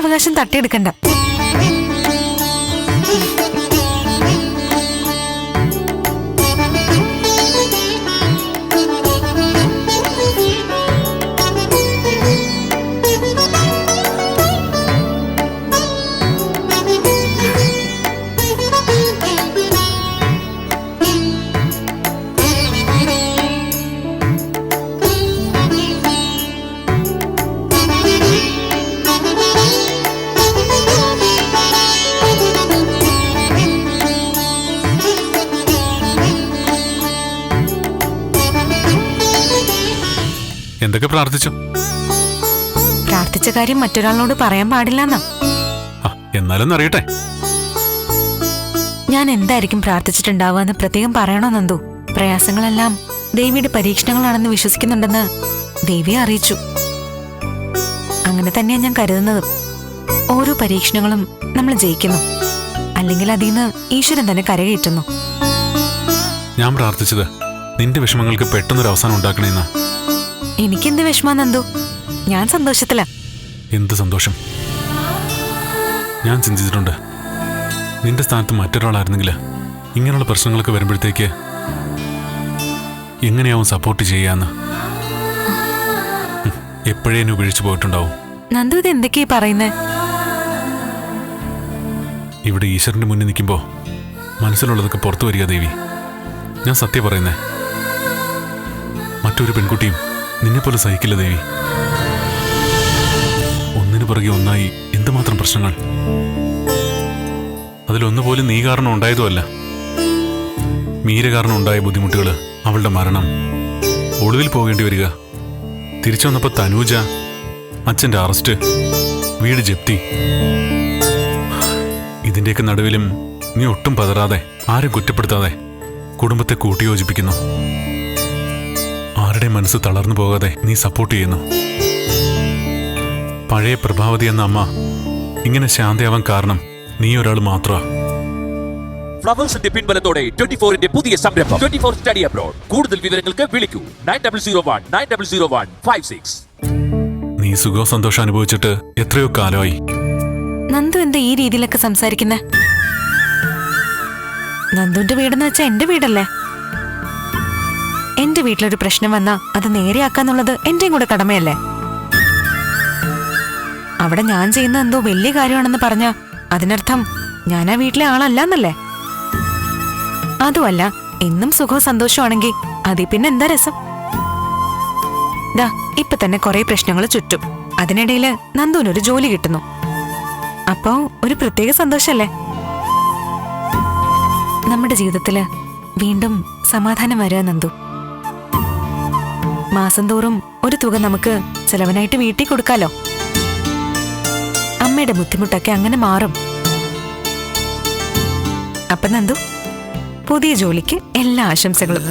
അവകാശം തട്ടിയെടുക്കണ്ട. എന്തൊക്കെ പ്രാർത്ഥിച്ചു? പ്രാർത്ഥിച്ച കാര്യം മറ്റൊരാളിനോട് പറയാൻ പാടില്ലെന്നാ. എന്നാലും അറിയട്ടെ. ഞാൻ എന്തായിരിക്കും പ്രാർത്ഥിച്ചിട്ടുണ്ടാവുക എന്ന് പ്രത്യേകം പറയണോ നന്ദു? പ്രയാസങ്ങളെല്ലാം ദേവിയുടെ പരീക്ഷണങ്ങളാണെന്ന് വിശ്വസിക്കുന്നുണ്ടെന്ന് ദേവിയെ അറിയിച്ചു. അങ്ങനെ തന്നെയാണ് ഞാൻ കരുതുന്നത്. ഓരോ പരീക്ഷണങ്ങളും നമ്മൾ ജയിക്കുന്നു. അല്ലെങ്കിൽ അതിൽ നിന്ന് ഈശ്വരൻ തന്നെ കരകയറ്റുന്നു. ഞാൻ പ്രാർത്ഥിച്ചത് നിന്റെ വിഷമങ്ങൾക്ക് പെട്ടെന്നൊരു അവസാനം ഉണ്ടാക്കണേന്നാ. എനിക്കെന്ത് വിഷമാ നന്ദു? ഞാൻ സന്തോഷത്തിലാ. എന്ത് സന്തോഷം? ഞാൻ ചിന്തിച്ചിട്ടുണ്ട്. നിന്റെ സ്ഥാനത്ത് മറ്റൊരാളായിരുന്നെങ്കിൽ ഇങ്ങനെയുള്ള പ്രശ്നങ്ങളൊക്കെ വരുമ്പോഴത്തേക്ക് എങ്ങനെയാവും സപ്പോർട്ട് ചെയ്യാന്ന്? എപ്പോഴേ എന്നെ ഉപേക്ഷിച്ചു പോയിട്ടുണ്ടാവും? നന്ദു ഇത് എന്തൊക്കെയാ പറയുന്നേ? ഇവിടെ ഈശ്വരന്റെ മുന്നിൽ നിൽക്കുമ്പോൾ മനസ്സിലുള്ളതൊക്കെ പുറത്തു വരിക ദേവി. ഞാൻ സത്യം പറയുന്നേ. മറ്റൊരു പെൺകുട്ടിയും നിന്നെപ്പോലെ സഹിക്കില്ല ദേവി. ഒന്നിനു പുറകെ ഒന്നായി എന്തുമാത്രം പ്രശ്നങ്ങൾ? അതിലൊന്നുപോലും നീ കാരണം ഉണ്ടായതുമല്ല. മീര കാരണം ഉണ്ടായ ബുദ്ധിമുട്ടുകൾ അവളുടെ മരണം. ഒളിവിൽ പോകേണ്ടി വരിക. തിരിച്ചു വന്നപ്പോ തനൂജ അച്ഛന്റെ അറസ്റ്റ് വീട് ജപ്തി. ഇതിന്റെയൊക്കെ നടുവിലും നീ ഒട്ടും പതറാതെ ആരും കുറ്റപ്പെടുത്താതെ കുടുംബത്തെ കൂട്ടിയോജിപ്പിക്കുന്നു. ആരുടെ മനസ്സ് തളർന്നു പോകാതെ നീ സപ്പോർട്ട് ചെയ്യുന്നു. പഴയ പ്രഭാവതി എന്ന അമ്മ ഇങ്ങനെ ശാന്തയാവാൻ കാരണം നീ ഒരാൾ മാത്രമാ ഫ്ലവേഴ്സിന്റെ പിൻബലത്തോടെ ട്വന്റി ഫോറിന്റെ പുതിയ സംരംഭം. ട്വന്റി ഫോർ സ്റ്റഡി അബ്രോഡ് കൂടുതൽ വിവരങ്ങൾക്ക് വിളിക്കൂ. Nine double zero one nine double zero one five six നീ സുഖവും സന്തോഷം അനുഭവിച്ചിട്ട് എത്രയോ കാലമായി. നന്ദു എന്താ ഈ രീതിയിലൊക്കെ സംസാരിക്കുന്നേ? നന്ദുവിന്റെ വീടെന്ന് വെച്ചാ എന്റെ വീടല്ലേ? എന്റെ വീട്ടിലൊരു പ്രശ്നം വന്നാ അത് നേരെയാക്കാന്നുള്ളത് എന്റെയും കൂടെ കടമയല്ലേ? അവിടെ ഞാൻ ചെയ്യുന്ന എന്തോ വലിയ കാര്യമാണെന്ന് പറഞ്ഞ അതിനർത്ഥം ഞാൻ ആ വീട്ടിലെ ആളല്ലെന്നല്ലേ? അതുമല്ല എന്നും സുഖവും സന്തോഷമാണെങ്കിൽ അതിൽ പിന്നെ എന്താ രസം? ദാ ഇപ്പൊ തന്നെ കുറെ പ്രശ്നങ്ങൾ ചുറ്റും. അതിനിടയിൽ നന്ദുവിനൊരു ജോലി കിട്ടുന്നു. അപ്പോ ഒരു പ്രത്യേക സന്തോഷല്ലേ? നമ്മുടെ ജീവിതത്തിൽ വീണ്ടും സമാധാനം വരിക നന്ദു. മാസം തോറും ഒരു തുക നമുക്ക് ചെലവനായിട്ട് വീട്ടിൽ കൊടുക്കാലോ. അമ്മയുടെ ബുദ്ധിമുട്ടൊക്കെ അങ്ങനെ മാറും. അപ്പൊ നന്ദു പുതിയ ജോലിക്ക് എല്ലാ ആശംസകളും.